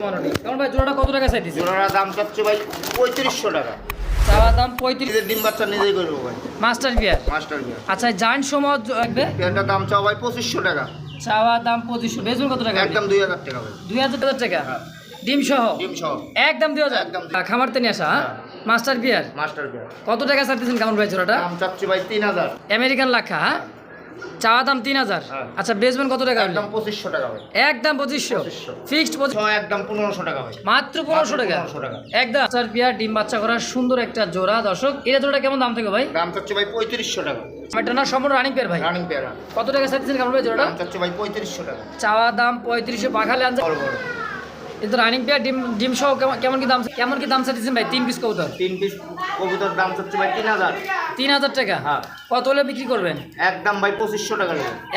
ভাই জোড়াটা কত টাকা চাইতেছে দাম চাচ্ছে ভাই পঁয়ত্রিশশো টাকা। চাওয়া দাম পঁয়ত্রিশ ডিম বাচ্চা নিজেই করব ভাই। মাস্টার বিয়ার মাস্টার বিয়ার আচ্ছা সময় লাগবে দাম ভাই পঁচিশশো টাকা। চাওয়া দাম পঁচিশশো। বেজন কত টাকা? একদম দুই হাজার টাকা ভাই। দুই হাজার টাকা হ্যাঁ। ডিম সহ? ডিম সহ। একদম দুই হাজার? একদম। খামার তেনে আসা হ্যাঁ? মাস্টার বিয়ার মাস্টার বিয়ার কত টাকা চাইতেছেন কেমন ভাই জোড়াটা? দাম চাচ্ছে ভাই তিন হাজার। আমেরিকান লাখা হ্যাঁ? চাওয়া দাম তিন হাজার। হ্যাঁ। আচ্ছা বেচবেন কত টাকা একদম পঁচিশশো টাকা ভাই। একদম পঁচিশশো। ফিক্সড একদম পনেরোশো টাকা ভাই। মাত্র পনেরোশো টাকা? একদম। চার পিয়ার ডিম বাচ্চা করার সুন্দর একটা জোড়া। দর্শক এটা জোড়াটা কেমন দাম থেকে ভাই? দাম চাচ্ছে ভাই পঁয়ত্রিশশো টাকা। এটা না সম্পূর্ণ রানিং পেয়ার ভাই? রানিং পেয়ারা কত টাকা চাইতেছেন কেমন ভাই জোড়াটা? দাম ভাই পঁয়ত্রিশশো টাকা। চাওয়া দাম পঁয়ত্রিশশো পাখালে আনছে। বড় বড়। রানিং পেয়ার ডিম ডিম সহ কেমন কেমন কি দাম কেমন কি দাম ভাই? তিন পিস কবুতর। তিন পিস কবুতর দাম চাচ্ছে ভাই তিন হাজার। তিন হাজার টাকা? হ্যাঁ। কত হলে বিক্রি করবেন? একদম ভাই পঁচিশশো টাকা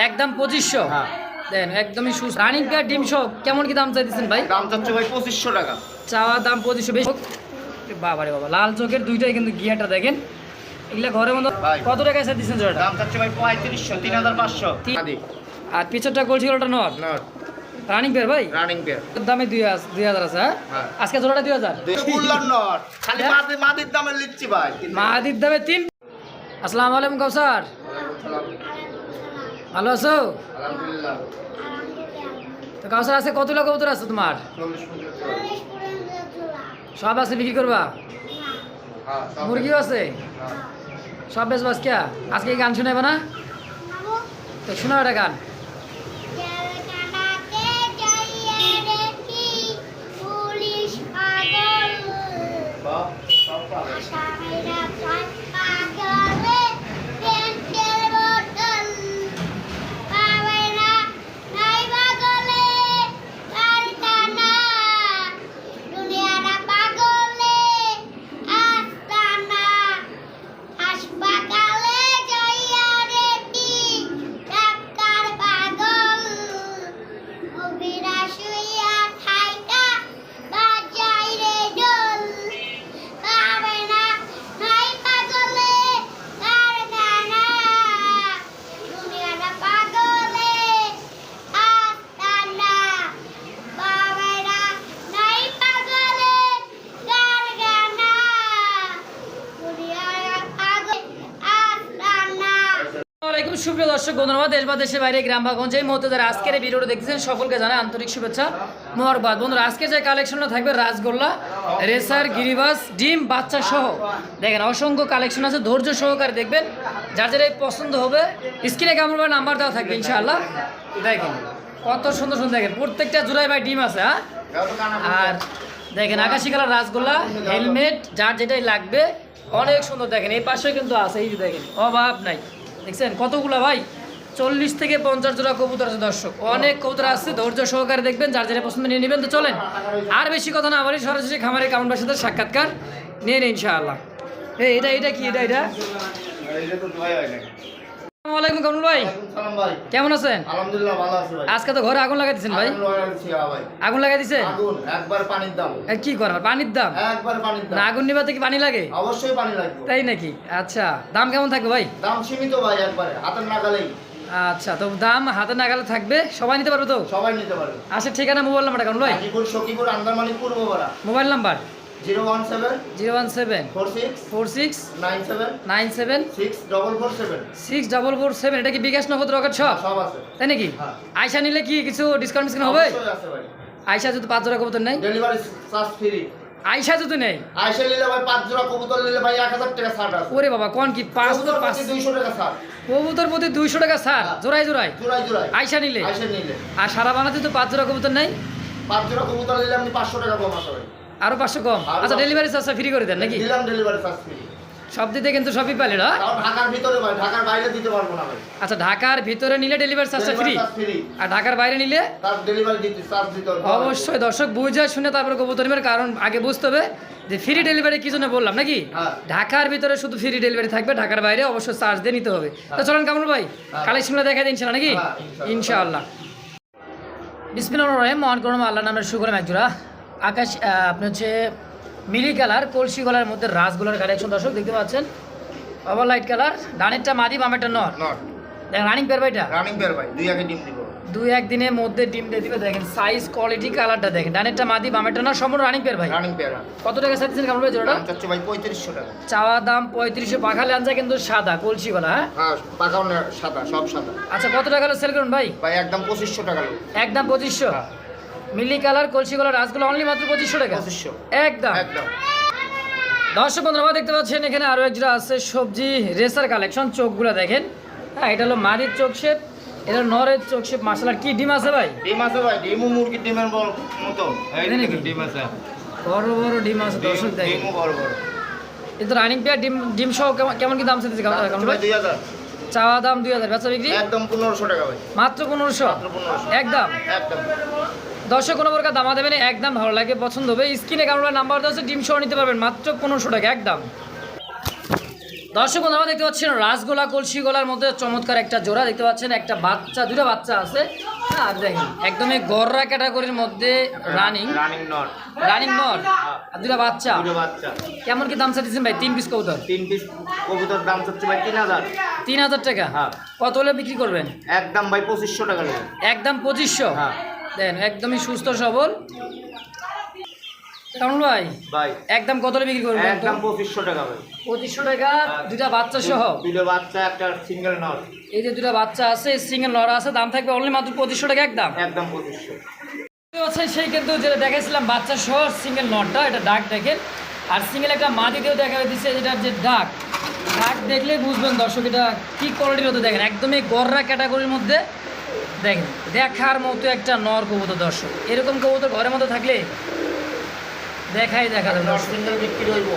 একদম পঁচিশশো? হ্যাঁ। দেন একদমই সুস্থ রানিং পেয়ার ডিম সহ কেমন কি দাম চাইতেছেন ভাই? দাম চাচ্ছে ভাই পঁচিশশো টাকা। চাওয়া দাম পঁচিশশো বেশি। বাবা রে বাবা লাল চোখের দুইটাই কিন্তু গিয়াটা দেখেন। এগুলা ঘরের ভাই। কত টাকায় চাইতেছেন জোড়াটা দাম চাচ্ছে ভাই পঁয়ত্রিশশো তিন হাজার পাঁচশো। আর পিছরটা গোলছি ওটা নট? নট। রানিং পেয়ার ভাই? রানিং পেয়ার দামে দুই দুই হাজার আছে হ্যাঁ? হ্যাঁ। আজকে জোড়াটা দুই হাজার। বললাম নট খালি হ্যাঁ? মাদি মাদির দামে লিখছি ভাই। মাহাদির দামে তিন আসসালামু আলাইকুম কাউসার। ভালো আছো? আলহামদুলিল্লাহ। তো কাউসার আছে কত লাখ কবুতর আছে তোমার? সব আছে বিক্রি করবা? হ্যাঁ মুরগিও আছে? হ্যাঁ। সব বেশ বাস কে আজকে গান শুনাবে না? তো শোনাও একটা গান। সব দেশ বা দেশের বাইরে, গ্রাম বা গঞ্জে মুহূর্তে যারা আজকের এই ভিডিওটা দেখছেন সকলকে জানাই আন্তরিক শুভেচ্ছা মোহরবাদ বন্ধুরা, আজকে যে কালেকশনটা থাকবে, রাসগোল্লা, রেসার, গিরিবাস, ডিম, বাচ্চা সহ, দেখেন, অসংখ্য কালেকশন আছে, ধৈর্য সহকারে দেখবেন। যার যার এই পছন্দ হবে স্ক্রিনে কেমন নাম্বার দেওয়া থাকবে, ইনশাআল্লাহ। দেখেন, কত সুন্দর সুন্দর দেখেন, প্রত্যেকটা জোড়ায় ভাই ডিম আছে হ্যাঁ? আর দেখেন, আকাশি কালার রাসগোল্লা, হেলমেট, যার যেটাই লাগবে, অনেক সুন্দর দেখেন, এই পাশে কিন্তু আছে, এই দেখেন, অভাব নাই। দেখছেন, কতগুলা ভাই? চল্লিশ থেকে পঞ্চাশ জোড়া কবুতর আছে দর্শক। অনেক কবুতর আছে ধৈর্য সহকারে দেখবেন যার যারা পছন্দ নিয়ে নেবেন। তো চলেন আর বেশি কথা না বলি সরাসরি খামারের কাউন্টার সাথে সাক্ষাৎকার নিয়ে নিন ইনশাআল্লাহ। এই এটা এটা কি এটা এটা? হয় কামরুল ভাই। কেমন আছেন? আলহামদুলিল্লাহ ভালো আছি ভাই। আজকে তো ঘরে আগুন লাগাই ভাই? আগুন হ্যাঁ লাগাই দিচ্ছেন আগুন একবার পানির দাম। কি করার পানির দাম? একবার পানির দাম। আগুন নিবাতে কি পানি লাগে? অবশ্যই পানি লাগবে। তাই নাকি? আচ্ছা দাম কেমন থাকবে ভাই? দাম সীমিত ভাই একবারে। হাতের নাগালেই। আচ্ছা তো দাম হাতে নাগালে থাকবে। সবাই নিতে পারবে তো? সবাই নিতে পারবে। আচ্ছা ঠিকানা মোবাইল নাম্বারটা কেমন ভাই? Gazipur Sakhipur Andarmani Purbopara. Mobile number zero one seven zero one seven. Four six four six nine seven nine seven. Six double four seven. Six double four seven এটা কি বিকাশ নগদ রকেট সব সব আছে। তাই নাকি? হ্যাঁ। আয়সা নিলে কি কিছু ডিসকাউন্ট ডিসকাউন্ট হবে আয়সা যদি পাঁচ জোড়া কবুতর নেই ডেলিভারি চার্জ ফ্রি আয়সা যদি নেই। আইসে নিলে ভাই পাঁচ জোড়া কবুতর নিলে ভাই এক হাজার টাকা ছাড় আছে। ওরে বাবা কোন কি পাঁচ কবুতর পাঁচ প্রতি দুইশো টাকা ছাড়। কবুতর প্রতি দুইশো টাকা ছাড়। জোড়ায় জোড়াই জোড়াই জোড়াই জোড়াই আয়সা নিলে। আইসে নিলে। আর সারা বানাতে তো পাঁচ জোড়া কবুতর নেই? পাঁচ জোড়া কবুতর নিলে আপনি পাঁচশো টাকা কম আসবে আরও পাঁচশো কম? আচ্ছা। ডেলিভারি চার্জটা ফ্রি করে দেন নাকি? দিলাম ডেলিভারি চার্জ ফ্রি সব দিতে কিন্তু সবই পাইলে না? ঢাকার ভিতরে ঢাকার বাইরে দিতে পারব না ভাই। আচ্ছা ঢাকার ভিতরে নিলে ডেলিভারি চার্জটা ফ্রি আর ঢাকার বাইরে নিলে? ডেলিভারি দিতে চার্জ দিতে হবে। অবশ্যই দর্শক বুঝে শুনে তারপরে কবুতর নেবেন কারণ আগে বুঝতে হবে যে ফ্রি ডেলিভারি কি জন্য বললাম নাকি? হ্যাঁ। ঢাকার ভিতরে শুধু ফ্রি ডেলিভারি থাকবে ঢাকার বাইরে অবশ্যই চার্জ দিয়ে নিতে হবে। তো হ্যাঁ। চলেন কামরুল ভাই হ্যাঁ। কালেকশনটা দেখা দিন নাকি? হ্যাঁ, ইনশাআল্লাহ। বিসমিল্লাহ রহিম মহান করম আল্লাহ নামের সুগরম একজোড়া। আকাশ আপনি হচ্ছে মিলি কালার কলসি গলার মধ্যে রাসগোলার কালেকশন দর্শক দেখতে পাচ্ছেন? ওভার লাইট কালার ডানেরটা মাদি বামেরটা নর। নট দেখেন রানিং পেয়ার ভাইটা? রানিং পেয়ার ভাই দুই আগে ডিম দিব। দুই একদিনের মধ্যে ডিম দিয়ে দিবে। দেখেন সাইজ কোয়ালিটি কালারটা দেখেন। ডানেরটা মাদি বামেরটা না সম্পূর্ণ রানিং পেয়ার ভাই। রানিং পেয়ারা কত টাকা চাইছেন কামড় ভাই জোড়াটা? চাচ্ছে ভাই পঁয়ত্রিশশো টাকা। চাওয়া দাম পঁয়ত্রিশশো পাখা লেঞ্জা কিন্তু সাদা কলসিওয়ালা হ্যাঁ? হ্যাঁ পাকাও না সাদা সব সাদা। আচ্ছা কত টাকা সেল করুন ভাই? ভাই একদম পঁচিশশো টাকা একদম পঁচিশশো? হ্যাঁ। মিলি কালার কলসি কালার রাসগুলো অনলি মাত্র পঁচিশশো টাকা। পঁচিশশো। একদম। একদম। দর্শক বন্ধুরা আমরা দেখতে পাচ্ছেন এখানে আরও একজোড়া আছে সবজি রেসার কালেকশন চোখগুলো দেখেন। হ্যাঁ এটা হলো মারির চোখ শেপ এটা নরের চোখ শেপ। মাসালার কি ডিম আছে ভাই? ডিম আছে ভাই ডিমও মুরগির ডিমের মতো। ডিম আছে। বড় বড় ডিম আছে দর্শক দেখেন। বড় বড়। কিন্তু রানিং পেয়ার ডিম ডিম সহ কেমন- কি দাম চাইতেছে দুই হাজার। চাওয়া দাম দুই হাজার বেচা বিক্রি? একদম পনেরোশো টাকা ভাই। মাত্র পনেরোশো। একদম। একদম। দর্শক কোনো প্রকার দামা দেবেন একদম ভালো লাগে পছন্দ হবে। স্ক্রিনে কেমন নাম্বার দেওয়া আছে ডিম সহ নিতে পারবেন মাত্র পনেরোশো টাকা একদম। দর্শক বন্ধুরা দেখতে পাচ্ছেন রাসগোলা কলসি গোলার মধ্যে চমৎকার একটা জোড়া দেখতে পাচ্ছেন একটা বাচ্চা দুটো বাচ্চা আছে। হ্যাঁ আর দেখেন একদমই গররা ক্যাটাগরির মধ্যে রানিং রানিং নট রানিং নর আর দুটো বাচ্চা? দুটো বাচ্চা। কেমন কি দাম চাইছেন ভাই? তিন পিস কবুতর? তিন পিস কবুতর দাম চাচ্ছে ভাই তিন হাজার। তিন হাজার টাকা? হ্যাঁ। কত হলে বিক্রি করবেন? একদম ভাই পঁচিশশো টাকা একদম পঁচিশশো? হ্যাঁ। দেন একদমই সুস্থ সবল। ভাই ভাই। একদম কত বিক্রি করবেন একদম টাকা ভাই। টাকা দুটা বাচ্চা সহ? দুটো বাচ্চা একটা সিঙ্গেল নট এই যে দুটা বাচ্চা আছে সিঙ্গেল লড়া আছে দাম থাকবে অনলি মাত্র টাকা একদম? একদম হচ্ছে সেই কিন্তু যেটা দেখাইছিলাম বাচ্চা সহ সিঙ্গেল নটটা এটা ডাক দেখেন। আর সিঙ্গেল একটা মাদি দিয়েও দেখা দিচ্ছে যেটা যে ডাক ডাক দেখলে বুঝবেন দর্শক এটা কি কোয়ালিটির মধ্যে দেখেন একদমই গররা ক্যাটাগরির মধ্যে দেখেন দেখার মতো একটা নর কবুতর দর্শক। এরকম কবুতর ঘরের মতো থাকলে দেখাই দেখা যাবে। সিঙ্গেল বিক্রি হইব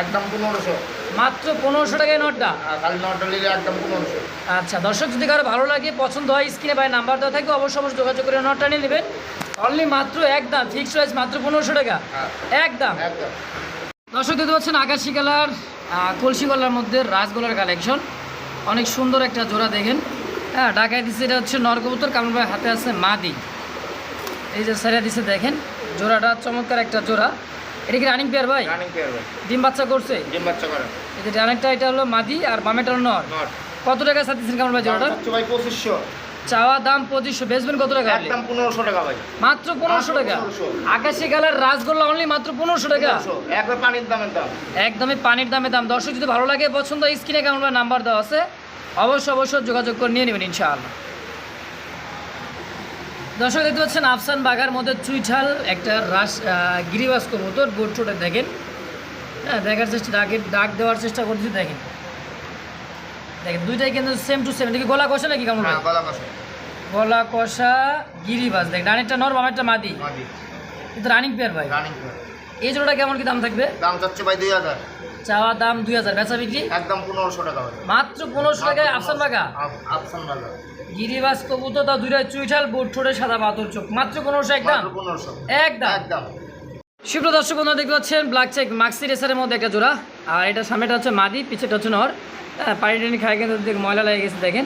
একদম পনেরোশো। মাত্র পনেরোশো টাকায় নটটা খালি নটটা নিলে একদম পনেরোশো। আচ্ছা দর্শক যদি কারও ভালো লাগে পছন্দ হয় স্ক্রিনে ভাই নাম্বার দেওয়া থাকবে অবশ্যই অবশ্যই যোগাযোগ করে নটটা নিয়ে নেবেন। অনলি মাত্র একদম ফিক্সড প্রাইস মাত্র পনেরোশো টাকা। হ্যাঁ একদম। দর্শক দেখতে পাচ্ছেন আকাশি কালার কলসি গলার মধ্যে রাজগোলার কালেকশন অনেক সুন্দর একটা জোড়া দেখেন। হ্যাঁ ঢাকায় দিচ্ছে এটা হচ্ছে নরকবুতর কামড় ভাই হাতে আছে মাদি। এই যে সারিয়া দিচ্ছে দেখেন জোড়াটা চমৎকার একটা জোড়া। এটা কি রানিং পেয়ার ভাই? রানিং পেয়ার ভাই। ডিম বাচ্চা করছে? ডিম বাচ্চা করে। এই যে ডানেরটা এটা হলো মাদি আর বামেটা হলো নর। কত টাকা সাথে দিচ্ছেন কামড় ভাই জোড়াটা? ভাই পঁচিশশো। চাওয়া দাম পঁচিশশো বেচবেন কত টাকা? একদম পনেরোশো টাকা ভাই। মাত্র পনেরোশো টাকা? 1500 আকাশি কালার রাসগোল্লা অনলি মাত্র পনেরোশো টাকা? 1500 একবার পানির দামের দাম। একদমই পানির দামে দাম। দর্শক যদি ভালো লাগে পছন্দ স্ক্রিনে কেমন নাম্বার দেওয়া আছে। অবশ্যই অবশ্যই যোগাযোগ করে নিয়ে নেবেন ইনশাআল্লাহ। দর্শক দেখতে পাচ্ছেন আফসান বাগার মধ্যে চুইঠাল একটা রাস গিরিবাস কবুতর বোট ছোটে দেখেন। হ্যাঁ দেখার চেষ্টা ডাকে ডাক দেওয়ার চেষ্টা করছি দেখেন। দেখেন দুইটাই কিন্তু সেম টু সেম দেখি গলা কষা নাকি কেমন হ্যাঁ গলা কষা। গলা কষা গিরিবাস। দেখ ডানেরটা নর বামেরটা মাদি। মাদি। কিন্তু রানিং পেয়ার ভাই। রানিং পেয়ার এই জোড়াটা কেমন কি দাম থাকবে? দাম চাচ্ছে ভাই দুই হাজার। চাওয়া দাম দুই হাজার বেচা বিক্রি? একদম পনেরোশো টাকা মাত্র পনেরোশো টাকায় আফসান বাগা আফসান বাজার গিরিবাস কবুতর তা দুইটা চুইঠাল বুট ঠোঁটে সাদা বাতর চোখ। মাত্র পনেরোশো একদম? পনেরোশো। একদম? একদম। সুপ্র দর্শক বন্ধুরা দেখতে পাচ্ছেন ব্ল্যাক চেক মাক্সি রেসারের মধ্যে একটা জোড়া। আর এটা সামনেটা হচ্ছে মাদি পিছেটা হচ্ছে নর। হ্যাঁ পানি টানি খায় কিন্তু দেখ ময়লা লেগে গেছে দেখেন।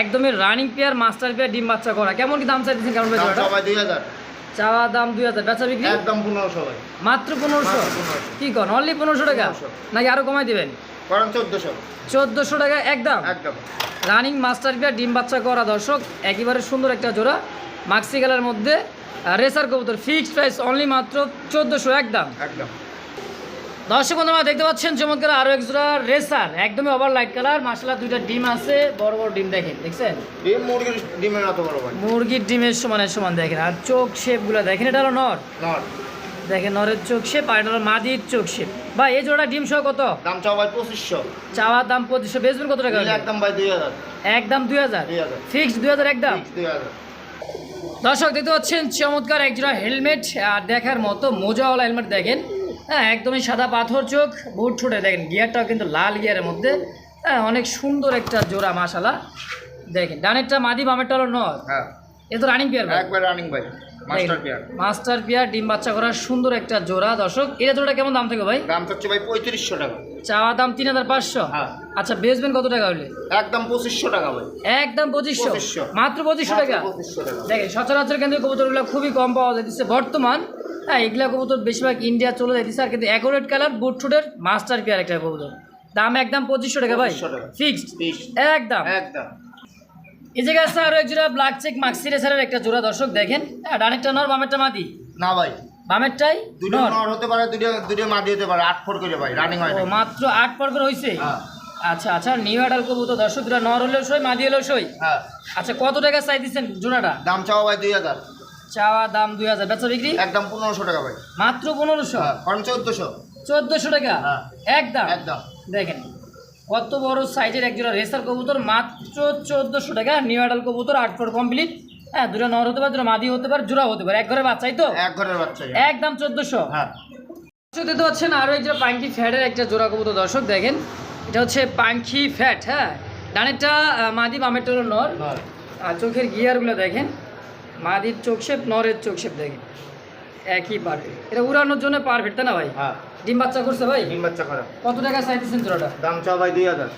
একদমই রানিং পেয়ার মাস্টার পেয়ার ডিম বাচ্চা করা। কেমন কি দাম চাইতেছেন? কেমন দুই হাজার। চাওয়া দাম দুই হাজার। বেচা বিক্রি? একদম পনেরোশো ভাই। মাত্র পনেরোশো? মাত্র 1500 কি কন? অনলি পনেরোশো টাকা? 1500 নাকি আরও কমাই দিবেন? করেন চোদ্দশো। চোদ্দোশো টাকা একদম? একদম। রানিং মাস্টার পেয়ার ডিম বাচ্চা করা দর্শক একেবারে সুন্দর একটা জোড়া। মাক্সি কালার মধ্যে রেসার কবুতর ফিক্সড প্রাইস অনলি মাত্র চোদ্দোশো একদম? একদম। দর্শক বন্ধুরা দেখতে পাচ্ছেন চমৎকার আরও এক জোড়া রেসার একদমই ওভার লাইট কালার মাসালা দুইটা ডিম আছে বড় বড় ডিম দেখেন দেখছেন? ডিম মুরগির ডিমের এত বড় ভাই মুরগির ডিমের সমানের সমান দেখেন আর চোখ শেপ শেপগুলো দেখেন এটা হলো নর। নট দেখেন নরের চোখ শেপ আর এটা হলো মাদির চোখ শেপ ভাই এই জোড়া ডিম সহ কত? দাম চাও ভাই পঁচিশশো। চাওয়ার দাম পঁচিশশো বেচবেন কত টাকা? একদম ভাই দুই হাজার। একদম দুই হাজার? ফিক্স দুই হাজার একদম? দুই হাজার। দর্শক দেখতে পাচ্ছেন চমৎকার একজোড়া হেলমেট আর দেখার মতো মোজাওয়ালা হেলমেট দেখেন। হ্যাঁ একদমই সাদা পাথর চোখ বুট ঠোঁটে দেখেন গিয়ারটাও কিন্তু লাল গিয়ারের মধ্যে। হ্যাঁ অনেক সুন্দর একটা জোড়া মাশালা দেখেন ডানেরটা মাদি বামেরটা হলো নর। হ্যাঁ। এ তো রানিং পেয়ার একবার রানিং ভাই মাস্টার পেয়ার ডিম বাচ্চা করার সুন্দর একটা জোড়া দর্শক। এটা জোড়া কেমন দাম থাকবে ভাই? দাম চাচ্ছে ভাই পঁয়ত্রিশশো টাকা। চাওয়া দাম তিন হাজার পাঁচশো? হ্যাঁ। আচ্ছা বেচবেন কত টাকা হলে একদম পঁচিশশো টাকা ভাই। একদম পঁচিশশো? মাত্র পঁচিশশো টাকা। দেখেন সচরাচর কিন্তু কবুতরগুলো খুবই কম পাওয়া যাইতেছে। বর্তমান হ্যাঁ এগুলা কবুতর বেশিরভাগ ইন্ডিয়া চলে যাইতেছে আর কিন্তু অ্যাকোরেট কালার বুট ঠোঁটের মাস্টার পেয়ার একটা কবুতর। দাম একদম পঁচিশশো টাকা ভাই। 2500 টাকা। ফিক্সড একদম। একদম। এই জায়গায় আরও এক জোড়া ব্ল্যাক চেক মাক্সি রেসারের একটা জোড়া দর্শক দেখেন। হ্যাঁ ডানেরটা নর বামেরটা মাদি না ভাই। বামেরটাই দুটো নর? হতে পারে দুটো দুটো মাদি হতে পারে আট ফোর করে ভাই রানিং হয় মাত্র আট পর করে হয়েছে হ্যাঁ। আচ্ছা আচ্ছা নিউ অ্যাডাল কবুতর দর্শক দুটা নর হলেও সই মাদি হলেও সই? হ্যাঁ। আচ্ছা কত টাকা চাই দিচ্ছেন জোড়াটা? দাম চাওয়া ভাই দুই হাজার। চাওয়া দাম দুই হাজার। বেচা বিক্রি? একদম পনেরোশো টাকা ভাই। মাত্র পনেরোশো? হ্যাঁ কারণ চোদ্দোশো। চোদ্দশো টাকা? হ্যাঁ। একদম? একদম। দেখেন কত বড় সাইজের একজোড়া রেসার কবুতর মাত্র চোদ্দশো টাকা। নিউ আডাল কবুতর আট ফোর কমপ্লিট হ্যাঁ দুটো নর হতে পারে দুটো মাদি হতে পারে জোড়া হতে পারে। এক ঘরের বাচ্চাই তো? এক ঘরের বাচ্চা একদম চোদ্দশো? হ্যাঁ। দেখতে পাচ্ছেন আরও একটা পাঙ্কি ফ্যাটের একটা জোড়া কবুতর দর্শক দেখেন। এটা হচ্ছে পাঙ্কি ফ্যাট হ্যাঁ। ডানেরটা মাদি বামেরটা হলো নর। আর চোখের গিয়ারগুলো দেখেন। মাদির চোখ শেপ নরের চোখ শেপ দেখেন একই পারফেক্ট এটা উড়ানোর জন্য পারফেক্ট তাই না ভাই? হ্যাঁ। ডিম বাচ্চা করছে ভাই? ডিম বাচ্চা করা। কত টাকা চাইতেছেন জোড়াটা দাম চাওয়া ভাই দুই হাজার।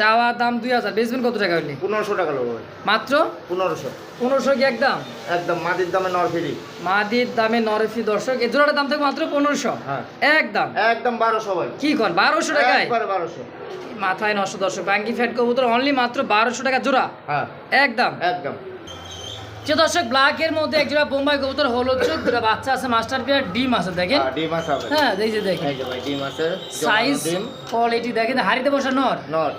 চাওয়া দাম দুই হাজার। বেচবেন কত টাকা হইলে? পনেরোশো টাকা লোক মাত্র? পনেরোশো। পনেরোশো কি একদম? একদম মাদির দামে নর ফেরি। মাদির দামে নরফি দর্শক। এই জোড়াটার দাম থাকবে মাত্র পনেরোশো। হ্যাঁ। একদম? একদম বারোশো ভাই। কি কর বারোশো টাকায়? একবারে বারোশো। মাথায় নশো দর্শক ব্যাঙ্কি ফ্যাট কবুতর অনলি মাত্র বারোশো টাকা জোড়া। হ্যাঁ। একদম? একদম। যে দর্শক ব্ল্যাকের মধ্যে এক জোড়া বোম্বাই কবুতর হলো চোখ দুটা বাচ্চা আছে মাস্টার পিয়ার ডিম আছে দেখেন। হ্যাঁ, ডিম আছে হ্যাঁ এই যে দেখেন। সাইজ কোয়ালিটি দেখেন হাড়িতে বসা নর। নর।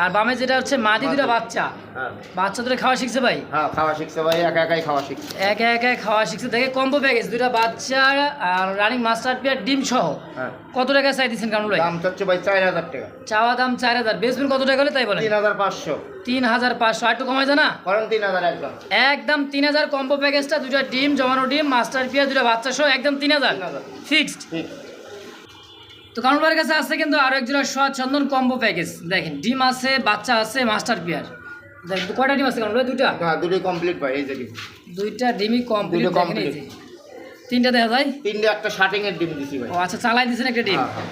আর বামে যেটা হচ্ছে মাদি দুটা বাচ্চা। হ্যাঁ। বাচ্চা দুটো খাওয়া শিখছে ভাই? হ্যাঁ খাওয়া শিখছে ভাই একা একাই খাওয়া শিখছে। একা একা খাওয়া শিখছে। দেখে কম্বো প্যাকেজ দুটা বাচ্চা আর রানিং মাস্টার পিয়ার ডিম সহ। হ্যাঁ। কত টাকা চাই দিচ্ছেন কারণ ভাই? দাম চাচ্ছে ভাই চার হাজার টাকা। চাওয়া দাম চার হাজার। বেসবেন কত টাকা হলে তাই বলেন? তিন হাজার পাঁচশো। তিন হাজার পাঁচশো। একটু কমাই জানা করেন তিন হাজার একদম। একদম তিন হাজার কম্বো প্যাকেজটা দুটা ডিম জমানো ডিম মাস্টার পিয়ার দুটা বাচ্চা সহ একদম তিন হাজার। 3,000 ফিক্সড তো কারণবার কাছে আছে কিন্তু আরও এক জোড়া সোয়া চন্দন কম্বো প্যাকেজ দেখেন ডিম আছে বাচ্চা আছে মাস্টার পিয়ার দেখেন কয়টা ডিম আছে কারণ? দুইটা? হ্যাঁ দুটোই কমপ্লিট ভাই এই যে দুইটা ডিমই কমপ্লিট কমপ্লিট। তিনটা দেখা যায়? তিনটে একটা শার্টিং এর ডিম দিছি ভাই। ও আচ্ছা চালাই দিয়েছেন একটা ডিম। হ্যাঁ, হ্যাঁ।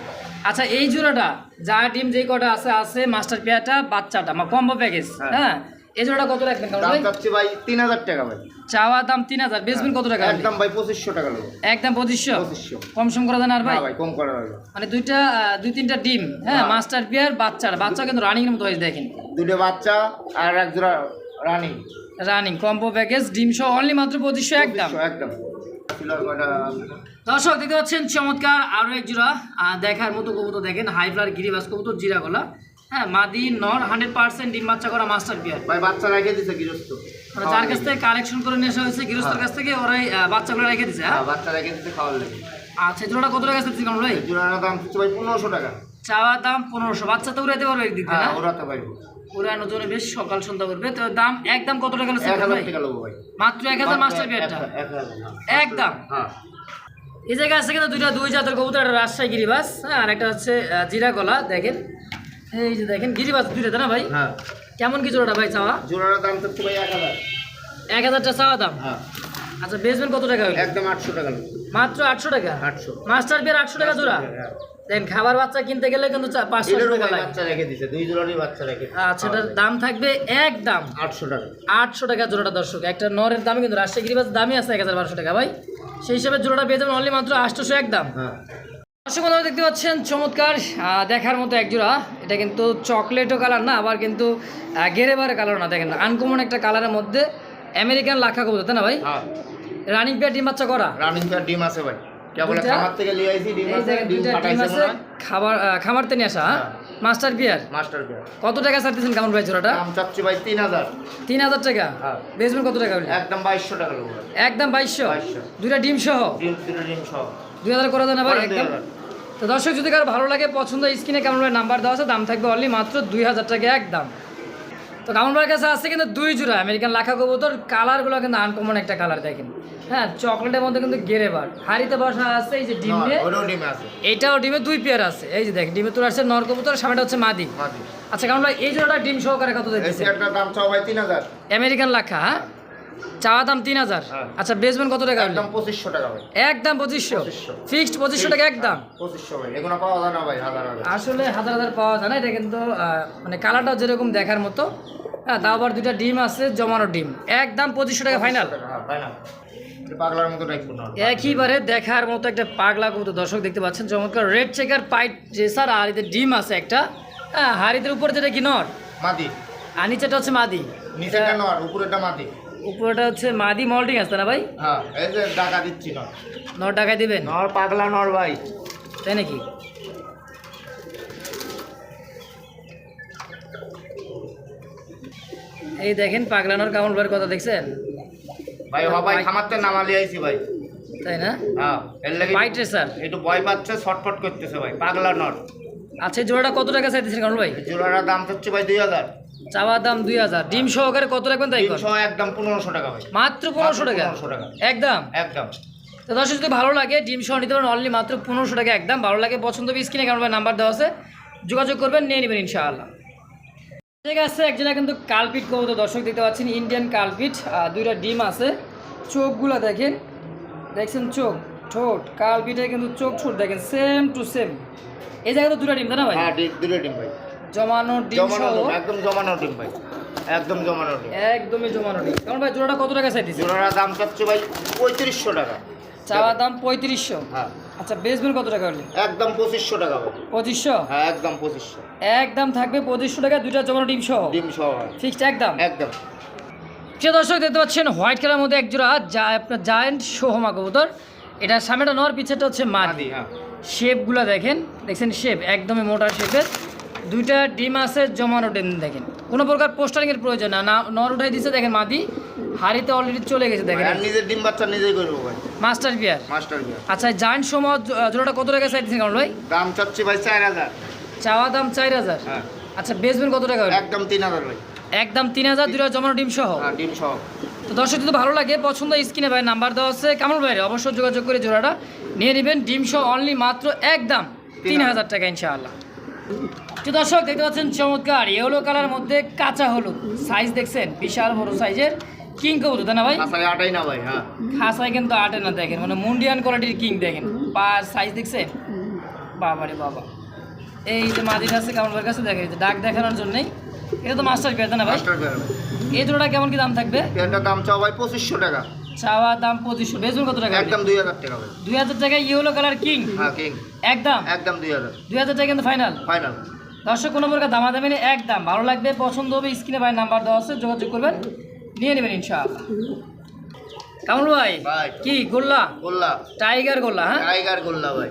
আচ্ছা এই জোড়াটা যা ডিম যেই কটা আছে আছে মাস্টার পেয়ারটা বাচ্চাটা মা কম্বো প্যাকেজ হ্যাঁ। এই জোড়াটা কত রাখবেন কারণ ভাই? চাচ্ছে ভাই তিন হাজার টাকা ভাই। চাওয়া দাম তিন হাজার বেচবেন কত টাকা? একদম ভাই পঁচিশশো টাকা লোক একদম পঁচিশশো? পঁচিশশো। কম সম করা দেন আর ভাই? ভাই কম করা যাবে মানে দুইটা দুই তিনটা ডিম হ্যাঁ। মাস্টার পেয়ার বাচ্চার। বাচ্চা কিন্তু রানিং এর মতো হয়েছে দেখেন। দুটো বাচ্চা আর এক জোড়া রানিং রানিং কম্বো প্যাকেজ ডিম সহ অনলি মাত্র পঁচিশশো একদম। একদম। দর্শক দেখতে পাচ্ছেন চমৎকার আরও এক জোড়া দেখার মতো কবুতর দেখেন হাই ফ্লার গিরিবাস কবুতর জিরা গলা। হ্যাঁ মাদি নর হান্ড্রেড পার্সেন্ট ডিম বাচ্চা করা মাস্টার ভাই বাচ্চা রেখে দিছে গৃহস্থ। মানে যার কাছ থেকে কালেকশন করে নিয়ে আসা হয়েছে গৃহস্থর কাছ থেকে ওরাই বাচ্চাগুলো রেখে দিছে হ্যাঁ? হ্যাঁ বাচ্চা রেখে দিতে খাওয়ার লাগে। আচ্ছা জোড়াটা কত টাকা চাচ্ছি কারণ ভাই? দাম হচ্ছে ভাই পনেরোশো টাকা। চাওয়ার দাম পনেরোশো। বাচ্চা তো উড়াইতে পারবে হ্যাঁ বেশ সকাল সন্ধ্যা করবে। তো দাম একদম কত টাকা ভাই? মাত্র এক হাজার মাস্টার হাজার। একদম হ্যাঁ। এই জায়গায় আছে কিন্তু দুইটা দুই জাতের কবুতর একটা রাজশাহী গিরিবাস হ্যাঁ আর একটা হচ্ছে জিরা গলা দেখেন। এই যে দেখেন গিরিবাস দুইটা তাই না ভাই? হ্যাঁ। কেমন কি জোড়াটা ভাই চাওয়া? জোড়ার দাম হচ্ছে ভাই এক হাজার। এক হাজারটা চাওয়া দাম? হ্যাঁ। আচ্ছা বেচবেন কত টাকা হইল? একদম আটশো টাকা মাত্র আটশো টাকা? আটশো। মাস্টার বিয়ার আটশো টাকা জোড়া? হ্যাঁ। দেখেন খাবার বাচ্চা কিনতে গেলে কিন্তু পাঁচশো টাকা লাগে। বাচ্চা রেখে দিছে দুই জোড়ারই বাচ্চা রেখে আচ্ছা এটার দাম থাকবে একদম। আটশো টাকা। আটশো টাকা জোড়াটা দর্শক। একটা নরের দামে কিন্তু রাজশাহী গিরিবাস দামই আছে এক হাজার বারোশো টাকা। ভাই সেই হিসাবে জোড়াটা পেয়ে যাবেন অনলি মাত্র আটশোশো একদম হ্যাঁ। দর্শক বন্ধুরা দেখতে পাচ্ছেন চমৎকার দেখার মতো এক জোড়া এটা কিন্তু চকলেটও কালার না আবার কিন্তু গেরেবারে কালার না দেখেন আনকমন একটা কালারের মধ্যে আমেরিকান লাখা কবুতর তাই না ভাই? হ্যাঁ। রানিং পেয়ার ডিম বাচ্চা করা। রানিং কার ডিম আছে ভাই। খামার থেকে হয়। খাবার আসা হ্যাঁ? হ্যাঁ। মাস্টার পিয়ার মাস্টার পেয়ার কত টাকা কেমন ভাই জোড়াটা? চাচ্ছি ভাই তিন হাজার। তিন হাজার টাকা? হ্যাঁ। বেচবেন কত টাকা একদম বাইশশো টাকা লোক ভাই। একদম বাইশশো? দুইটা ডিম সহ? ডিম সহ। দুই হাজার করে দেন ভাই একদম। তো দর্শক যদি কারও ভালো লাগে পছন্দ স্ক্রিনে কেমন ভাই নাম্বার দেওয়া আছে দাম থাকবে অনলি মাত্র দুই হাজার টাকা একদম। তো ভাইয়ের কাছে আছে কিন্তু দুই জোড়া আমেরিকান লাখা কবুতর। কালারগুলো কিন্তু আনকমন একটা কালার দেখেন। হ্যাঁ চকলেটের মধ্যে কিন্তু গেরেবার হাড়িতে বসা আছে এই যে ডিম ওটাও ডিম দুই পেয়ার আছে। এই যে দেখ ডিমে তোর আসছে নর কবুতর সামনেটা হচ্ছে মাদি। আচ্ছা ভাই এই জোড়াটা ডিম সহকারে কত এই দাম চাও ভাই তিন হাজার। আমেরিকান লাখা হ্যাঁ? চাওয়া দাম তিন হাজার। হ্যাঁ। আচ্ছা বেচবেন কত টাকা একদম পঁচিশশো টাকা ভাই। একদম পঁচিশশো? ফিক্সড পঁচিশশো টাকা একদম? পঁচিশশো ভাই। এগুলো পাওয়া যায় না ভাই হাজার আসলে হাজার হাজার পাওয়া যায় না এটা কিন্তু মানে কালারটাও যেরকম দেখার মতো। হ্যাঁ তাও আবার দুইটা ডিম আছে জমানো ডিম। একদম পঁচিশশো টাকা ফাইনাল হ্যাঁ ফাইনাল পাগলার মতো একইবারে দেখার মতো একটা পাগলা কবুতর দর্শক দেখতে পাচ্ছেন চমৎকার। রেড চেকার পাইট রেসার আর এদের ডিম আছে একটা। হ্যাঁ হাড়িদের উপরে যেটা কি নর? মাদি। আর নিচেটা হচ্ছে মাদি। নিচেটা নর উপরেটা মাটি উপরেটা হচ্ছে মাদি মল্টিং আসতে না ভাই? হ্যাঁ এই যে টাকা দিচ্ছি নর ন টাকায় দিবেন? নর পাগলা নর ভাই। তাই নাকি? এই দেখেন পাগলানোর কামল ভাইয়ের কথা দেখছেন? ভাই হ ভাই খামারতে নামালি আইছি ভাই। তাই না? হ্যাঁ এর লাগে হোয়াইট রেসার একটু ভয় পাচ্ছে ছটফট করতেছে ভাই পাগলা নর। আচ্ছা জোড়াটা কত টাকা চাইতেছেন কামল ভাই? জোড়াটার দাম হচ্ছে ভাই দুই হাজার। দাম দুই হাজার। ডিম সহকারে কত রাখবেন তাই একদম পনেরোশো টাকা ভাই। মাত্র পনেরোশো টাকা? টাকা। একদম? একদম। তো দর্শক যদি ভালো লাগে ডিম সহ নিতে পারেন অনলি মাত্র পনেরোশো টাকা একদম। ভালো লাগে পছন্দ হবে স্ক্রিনে কারণ নাম্বার দেওয়া আছে যোগাযোগ করবেন নিয়ে নেবেন ইনশাআল্লাহ। ঠিক আছে একজনে কিন্তু কালপিট কবুতর দর্শক দেখতে পাচ্ছেন ইন্ডিয়ান কালপিট দুইটা ডিম আছে। চোখগুলো দেখেন দেখছেন চোখ? ঠোঁট। কালপিটের কিন্তু চোখ ঠোঁট দেখেন সেম টু সেম এই জায়গায় তো দুটো ডিম তাই না ভাই? হ্যাঁ দুটো ডিম ভাই। জমানো ডিম জমানো ডিম একদম জমানো ডিম ভাই। একদম জমানো ডিম। একদমই জমানো ডিম। কারণ ভাই জোড়াটা কত টাকা চাইতেছে জোড়াটার দাম চাচ্ছে ভাই পঁয়ত্রিশশো টাকা। চাওয়া দাম পঁয়ত্রিশশো? হ্যাঁ। আচ্ছা কত টাকা হলে? একদম পঁচিশশো টাকা পঁচিশশো? হ্যাঁ একদম পঁচিশশো। একদম থাকবে পঁচিশশো টাকা দুইটা জমানো ডিম সহ? ডিম সহ ফিক্সড একদম? একদম। প্রিয় দর্শক দেখতে পাচ্ছেন হোয়াইট কালার মধ্যে এক জোড়া যা আপনার জায়েন্ট সোহমা কবুতর। এটা সামনেটা নর পিছেটা হচ্ছে মাদি। হ্যাঁ। শেপগুলো দেখেন। দেখছেন শেপ একদমই মোটা শেপের দুইটা ডিম আছে জমানো ডিম দেখেন। কোনো প্রকার পোস্টারিংয়ের প্রয়োজন না না নর উঠাই দিচ্ছে দেখেন মাদি হাড়িতে অলরেডি চলে গেছে দেখেন। আর নিজের ডিম বাচ্চা নিজেই করব ভাই। মাস্টার বিয়ার মাস্টার বিয়ার আচ্ছা জায়েন্ট সোহমা জোড়াটা কত টাকা চাইতেছেন কারণ ভাই? দাম চাচ্ছি ভাই চার হাজার। চাওয়া দাম চার হাজার? হ্যাঁ। আচ্ছা বেসবেন কত টাকা একদম তিন হাজার ভাই। একদম তিন হাজার দুইটা জমানো ডিম সহ? হ্যাঁ ডিম সহ। তো দর্শক যদি ভালো লাগে পছন্দ স্ক্রিনে ভাই নাম্বার দেওয়া আছে। কামল ভাইয়ের অবশ্যই যোগাযোগ করে জোড়াটা নিয়ে নেবেন। ডিম সহ অনলি মাত্র একদম তিন হাজার টাকা ইনশাআল্লাহ। তো দর্শক দেখতে পাচ্ছেন চমৎকার ইয়েলো কালার মধ্যে কাঁচা হলুদ। সাইজ দেখছেন? বিশাল বড় সাইজের কিং কবুতর তাই না ভাই? আটাই না ভাই হ্যাঁ। খাসায় কিন্তু আটে না দেখেন মানে মুন্ডিয়ান কোয়ালিটির কিং দেখেন। পার সাইজ দেখছেন? বাবারে বাবা। এই যে মাদির আছে কামল ভাইয়ের কাছে দেখেন এই যে ডাক দেখানোর জন্যই। এটা তো মাস্টার পেয়ার তাই না ভাই? এই জোড়াটা কেমন কি দাম থাকবে? পেয়ারটার দাম চাও ভাই পঁচিশশো টাকা। চাওয়া দাম পঁচিশশো। বেজন কত টাকা? একদম দুই হাজার টাকা দুই হাজার টাকায় ইয়েলো কালার কিং হ্যাঁ কিং একদম? একদম দুই হাজার। দুই হাজার টাকা কিন্তু ফাইনাল ফাইনাল দর্শক কোনো প্রকার দামাদামি নেই একদম। ভালো লাগবে পছন্দ হবে স্ক্রিনে ভাই নাম্বার দেওয়া আছে যোগাযোগ করবেন নিয়ে নেবেন ইনশাআল্লাহ। কামরুল ভাই। কি গোল্লা? গোল্লা। টাইগার গোল্লা হ্যাঁ? টাইগার গোল্লা ভাই।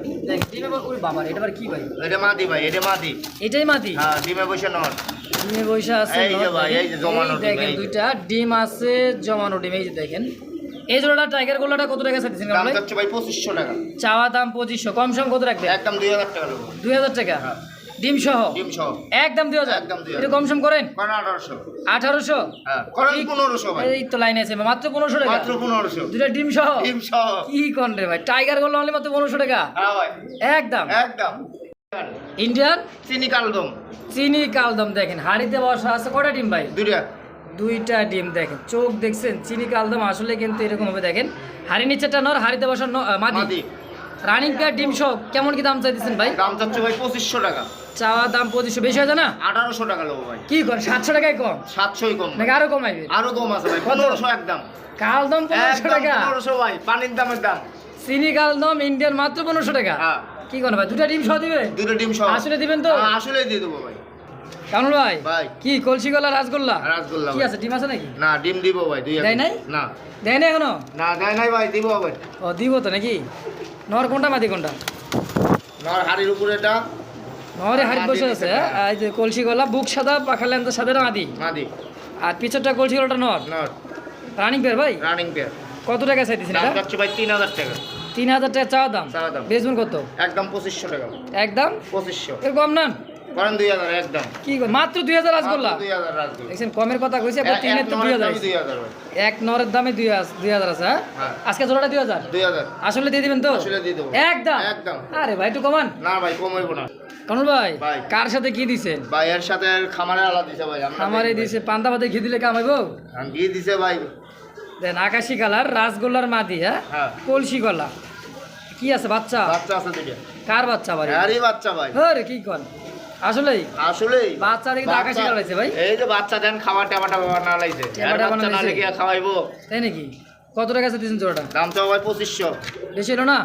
ডিমে ওরে বাবা এটা কি ভাই? এটা মাদি ভাই এটা মাদি। এটাই মাটি হ্যাঁ ডিমে বসে নন ডিমে বৈশা আছে এই যে ভাই। এই যে জমানো ডিম, দেখেন দুইটা ডিম আছে জমানো ডিম এই যে দেখেন। এই জোড়াটা টাইগার গোল্লাটা কত টাকা চাইছেন ভাই চাচ্ছে ভাই পঁচিশশো টাকা। চাওয়া দাম পঁচিশশো কম সম কত রাখবে? একদম দুই হাজার টাকা নেব। দুই হাজার টাকা? হ্যাঁ। ডিম সহ ডিম সহ একদম দুই হাজার? একদম 2000 এটা কম সম করেন। আঠারোশো। আঠারোশো? হ্যাঁ করেন পনেরোশো এই তো লাইনে আছে মাত্র পনেরোশো টাকা? মাত্র পনেরোশো। দুটা ডিম সহ ডিম সহ কি কন রে ভাই টাইগার করলে অনলি মাত্র পনেরোশো টাকা? হ্যাঁ একদম? একদম। ইন্ডিয়ান চিনি কালদম। চিনি কালদম দেখেন হাড়িতে বসা আছে কটা ডিম ভাই? দুটা দুইটা ডিম দেখেন চোখ দেখছেন চিনি কালদম আসলে কিন্তু এরকম হবে দেখেন। হাড়ি নিচেটা নর হাড়িতে বসা মাদি। রানিং পেয়ার ডিম সহ কেমন কি দাম চাইতেছেন ভাই? দাম চাচ্ছে ভাই পঁচিশশো টাকা। চাওয়া দাম পঁচিশশো বেশি হয় না? আঠারোশো টাকা নেব ভাই। কি সাতশো টাকায় কম? সাতশোই কম। নাকি আরও কমাইবে? আরও কম আছে ভাই পনেরোশো একদম। কালদম পনেরোশো টাকা। পনেরোশো ভাই পানির দামের দাম। চিনি কালদম ইন্ডিয়ান মাত্র পনেরোশো টাকা। হ্যাঁ। কি করেন ভাই? দুটা ডিম সহ দিবে? দুটো ডিম সহ। আসলে দিবেন তো? হ্যাঁ, আসলেই দিয়ে দেবো ভাই। কামরুল ভাই ভাই। কি কলসিগোল্লা রাসগোল্লা? রাসগোল্লা কি আছে ডিম আছে নাকি? না ডিম দিব ভাই দুই দেয় নাই? না। দেয় না এখনও? না দেয় নাই ভাই দিব ভাই ও দিব তো নাকি? নর কোনটা মাদি কোনটা? নর হাড়ির উপরে নরে হাড়ি বসে আছে? এই যে কলসি গলা বুক সাদা পাখা লেন্দার সাদা মাদি মাদি আর পিছরটা কলসি গলাটা নর? নর। রানিং পেয়ার ভাই? রানিং পেয়ার কত টাকা চাইতেছেন এটা? চাচ্ছি ভাই তিন হাজার টাকা। তিন হাজার টাকা চাওয়া দাম। বেচবেন কত? একদম পঁচিশশো টাকা। একদম? পঁচিশশো। এরকম না করেন দুই হাজার একদম। কি মাত্র দুই হাজার রাসগোল্লা মাত্র দুই হাজার রাসগোল্লা দেখছেন কমের কথা কইছে এক- তিনের তো দুই নরের হাজার দামই আছে। দুই হাজার ভাই। এক নরের দামে দুই হাজার দুই হাজার আছে হ্যাঁ? হ্যাঁ। আজকে জোড়াটা দুই হাজার? দুই হাজার। আসলে দিয়ে দিবেন তো? আসলে দিয়ে দেবো। একদম? একদম। আরে ভাই একটু কমান। না ভাই কমাইব না। কমল ভাই ভাই। কার সাথে কি দিছেন? ভাই এর সাথে খামারে আলাদা দিছে ভাই আমরা আমারে দেখি ভাই। দিছে পান্তা ভাতে ঘি দিলে কামাইবো ঘি দিছে ভাই। দেন আকাশি কালার রাসগোল্লার মাদি হ্যাঁ? হ্যাঁ। কলসি গলা। কি আছে বাচ্চা? বাচ্চা আছে কার বাচ্চা বাড়ি আরে বাচ্চা ভাই। আরে কি কন? আসলেই? আসলেই। বাচ্চা দেখি তো আকাশি আছে ভাই। এই যে বাচ্চা দেন খাবার টাবা টাবা না লাইছে বাচ্চা না লেগে খাওয়াইবো? তাই নাকি? কত টাকা আছে দিয়েছেন জোড়াটা? দাম চাও ভাই পঁচিশশো। বেশি না?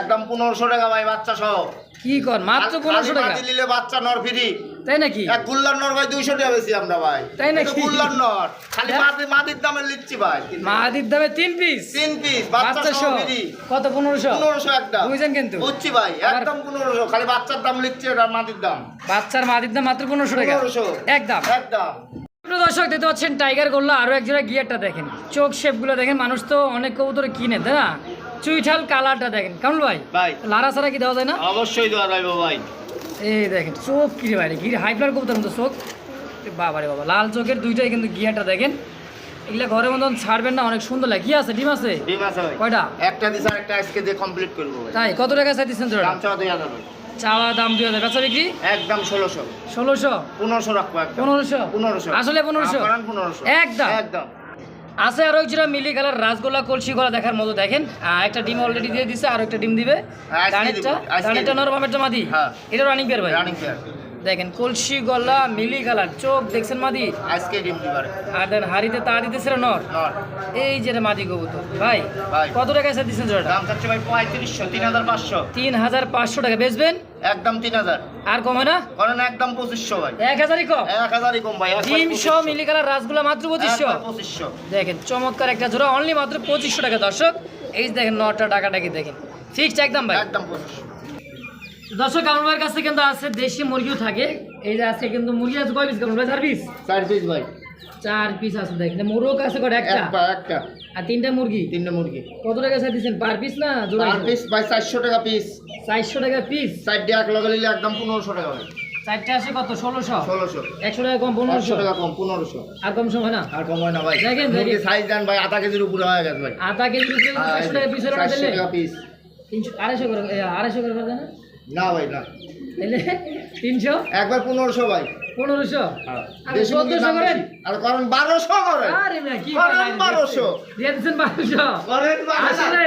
একদম পনেরোশো টাকা ভাই বাচ্চা সহ। কি কর মাত্র পনেরোশো টাকা। দিলে বাচ্চা নর ফ্রি। তাই নাকি? এক গুল্লার নর ভাই দুইশো টাকা বেশি আমরা ভাই। তাই নাকি? গুল্লার নর। খালি হ্যাঁ? মাদি মাদির দামে লিখছি ভাই। মাদির দামে তিন পিস? তিন পিস বাচ্চা বাচ্চা সহ সহ? ফ্রি কত পনেরোশো? পনেরোশো একদম বুঝছেন কিন্তু? বুঝছি ভাই একদম পনেরোশো। খালি বাচ্চার দাম লিখছি মাদির দাম। বাচ্চার মাদির দাম মাত্র পনেরোশো টাকা। পনেরোশো। একদম। একদম। দর্শক দেখতে পাচ্ছেন টাইগার গোল্লা আরও এক জোড়া গিয়ারটা দেখেন। চোখ শেপগুলো দেখেন মানুষ তো অনেক কবুতর কিনে তাই না? চুইঠাল কালারটা দেখেন। কেমন ভাই? ভাই। লারা ছাড়া কি দেওয়া যায় না? অবশ্যই দেওয়া যাবে ভাই। এই দেখেন চোখ কিরে বাইরে গির হাই ফ্লার কবুতর মতো চোখ। বাবা রে বাবা লাল চোখের দুইটাই কিন্তু গিয়ারটা দেখেন। এগুলা ঘরের মতন ছাড়বেন না অনেক সুন্দর লাগে। কি আছে ডিম আছে? ডিম আছে কয়টা? একটা দিস আর একটা আজকে দিয়ে কমপ্লিট করব তাই কত টাকা চাইতেছেন জোড়া দাম চাওয়া দুই হাজার ভাই। চাওয়া দাম দুই হাজার। বেচা বিক্রি? একদম ষোলোশো। ষোলোশো? পনেরোশো রাখব একদম। পনেরোশো? পনেরোশো। আসলে পনেরোশো? পনেরোশো। একদম। একদম। আছে আরও একটা মিলি কালার রাসগোল্লা কলসি গলা দেখার মতো দেখেন। একটা ডিম অলরেডি দিয়ে দিছে আর একটা ডিম দিবে। হ্যাঁ। নরমামেরটা মাদি? হ্যাঁ। এটা রানিং পেয়ার ভাই। রানিং ফেয়ার দেখেন কলসি গলা মিলি কালার চোখ দেখছেন মাদি? আজকে ডিম দিবার। আর দেন হাড়িতে তা দিতেছে রে নর। এই যে মাদি কবুতর ভাই ভাই। কত টাকা এসে দিচ্ছেন জোড়াটা? দাম চাচ্ছে ভাই পঁয়ত্রিশশো তিন হাজার পাঁচশো। তিন হাজার পাঁচশো টাকা বেচবেন? একদম তিন হাজার। আর কমে না? করেন একদম পঁচিশশো ভাই। এক হাজারই কম? এক হাজারই কম ভাই 2500 মিলি কালার রাসগুলা মাত্র পঁচিশশো। পঁচিশশো। দেখেন চমৎকার একটা জোড়া অনলি মাত্র পঁচিশশো টাকা। দর্শক এই দেখেন নটা টাকাটাকে দেখেন। ফিক্সড একদম ভাই। একদম পঁচিশশো। দর্শক আমার কাছে কিন্তু আছে দেশি মুরগিও থাকে। এই যে আছে কিন্তু মুরগি আছে কয় পিস কেমন ভাই চার পিস চার পিস ভাই। চার পিস আছে দেখেন মোরগ আছে কটা? একটা? একটা একটা। আর তিনটা মুরগি? তিনটে মুরগি। কত টাকা চাই দিচ্ছেন পার পিস না জোড়া চার পিস ভাই চারশো টাকা পিস চারশো টাকা পিস চারটে এক লগে নিলে একদম পনেরোশো টাকা ভাই। চারটে আসে কত? ষোলোশো? ষোলোশো। একশো টাকা কম পনেরোশো? টাকা কম পনেরোশো। আর কম সময় না? আর কম হয় না ভাই। দেখেন, সাইজ দেন ভাই আধা কেজির উপরে হয়ে গেছে ভাই। আধা কেজি রুটি চারশো টাকা পিস আড়াইশো করে আড়াইশো করে পারবে না ভাই না। তিনশো? একবার পনেরোশো ভাই। পনেরোশো? আর দেশি মুরগির 1400 দাম করেন? আর করেন বারোশো করেন। আরে না কি করেন করেন? 1200 দিয়ে দিচ্ছেন বারোশো। করেন আসলে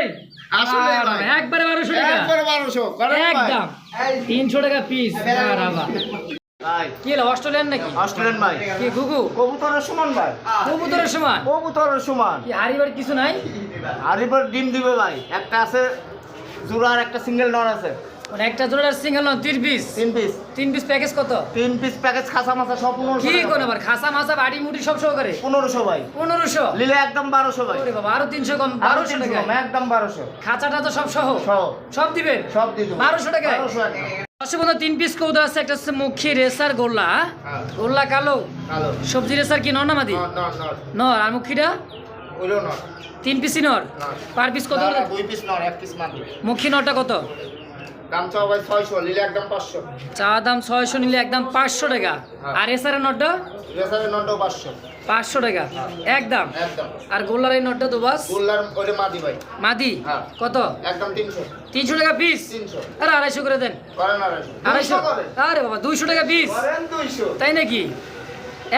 আসলে একবারে বারোশো টাকা। একবার বারোশো। একদম। তিনশো টাকা পিস কি হলো অস্ট্রেলিয়ান নাকি? অস্ট্রেলিয়ান ভাই। কি ঘুঘু? কবুতরের সমান ভাই। কবুতরের সমান? কবুতরের সমান। কি হারিবার কিছু নাই? আর এবার ডিম দিবে ভাই। একটা আছে জোড়া আর একটা সিঙ্গেল নর আছে। মানে একটা জোড়ার সিঙ্গেল তিন পিস তিন পিস তিন পিস প্যাকেজ কত? তিন পিস প্যাকেজ খাসা মাছা সব পনেরোশো কি কোন আবার খাসা মাসা বাড়ি মুটি সব সহকারে? পনেরোশো ভাই। পনেরোশো? লিলে একদম বারোশো ভাই। ওরে বাবা আরও তিনশো কম বারোশো টাকা একদম বারোশো। খাঁচাটা তো সব সহ? সব দিবেন? সব দিয়ে দেবো। 1200 টাকায়? বারোশো দর্শক বন্ধু তিন পিস কৌদা আছে একটা হচ্ছে মুখী রেসার গোল্লা। হ্যাঁ। গোল্লা কালো? কালো। সবজি রেসার কি নর না মাদি? নর আর মুখিটা? তিন পিসই নর? পার পিস কত? পিস পিস মুখী নরটা কত? দাম চাও ভাই একদম চা দাম নিলে একদম পাঁচশো টাকা। হ্যাঁ। আর এসারের নটটা? পাঁচশো। টাকা। একদম? একদম। আর গোল্লার এই নটটা তো বাস? গোল্লার ওইটা মাদি ভাই। মাদি? হ্যাঁ। কত? একদম টাকা পিস তিনশো। আরে আড়াইশো করে দেন। করেন আড়াইশো। আড়াইশো? দুইশো করেন। আরে বাবা দুইশো টাকা পিস করেন তাই নাকি?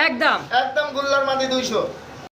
একদম। একদম গোল্লার মাদি দুইশো।